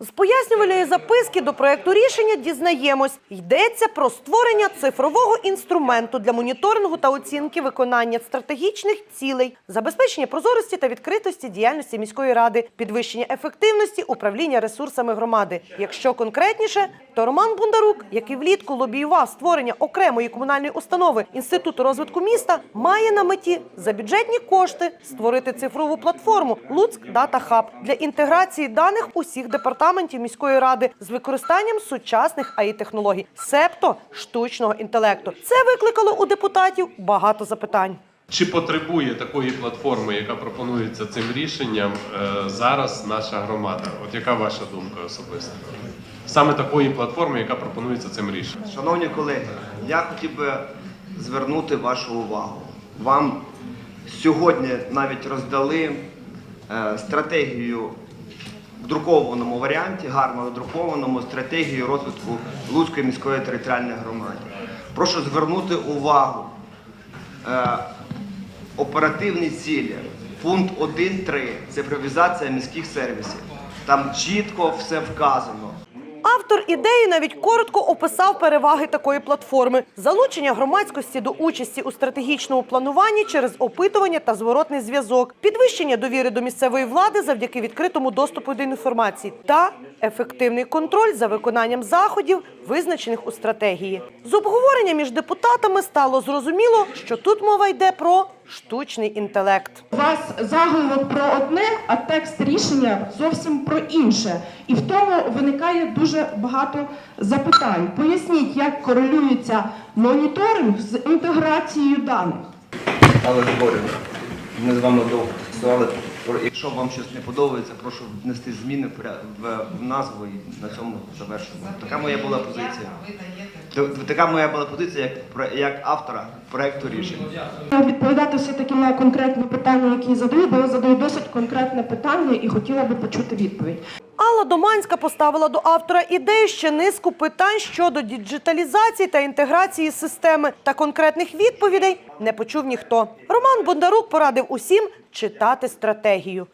З пояснювальної записки до проекту рішення дізнаємось, йдеться про створення цифрового інструменту для моніторингу та оцінки виконання стратегічних цілей, забезпечення прозорості та відкритості діяльності міської ради, підвищення ефективності управління ресурсами громади. Якщо конкретніше, то Роман Бондарук, який влітку лобіював створення окремої комунальної установи Інституту розвитку міста, має на меті за бюджетні кошти створити цифрову платформу Луцьк Дата Хаб для інтеграції даних усіх департаментів міської ради з використанням сучасних АІ-технологій, себто штучного інтелекту. Це викликало у депутатів багато запитань. Чи потребує такої платформи, яка пропонується цим рішенням е, зараз наша громада? От яка ваша думка особиста? Саме такої платформи, яка пропонується цим рішенням? Шановні колеги, я хотів би звернути вашу увагу. Вам сьогодні навіть роздали е, стратегію друкованому варіанті, гарно надрукованому стратегію розвитку Луцької міської територіальної громади. Прошу звернути увагу. Е, оперативні цілі. Пункт 1.3 цифровізація міських сервісів. Там чітко все вказано. Автор ідеї навіть коротко описав переваги такої платформи: залучення громадськості до участі у стратегічному плануванні через опитування та зворотний зв'язок, підвищення довіри до місцевої влади завдяки відкритому доступу до інформації та ефективний контроль за виконанням заходів, визначених у стратегії. З обговорення між депутатами стало зрозуміло, що тут мова йде про штучний інтелект. У вас заголовок про одне, а текст рішення зовсім про інше. І в тому виникає дуже багато запитань. Поясніть, як корелюється моніторинг з інтеграцією даних. Але говорю, ми з вами довго дискутували. Якщо вам щось не подобається, прошу внести зміни в назву і на цьому завершимо. Така моя була позиція. Така моя була позиція як, як автора проекту рішення. Відповідати все-таки на конкретні питання, які задаю, бо я задаю досить конкретне питання і хотіла би почути відповідь. Алла Доманська поставила до автора ідею ще низку питань щодо діджиталізації та інтеграції системи та конкретних відповідей не почув ніхто. Роман Бондарук порадив усім читати стратегію.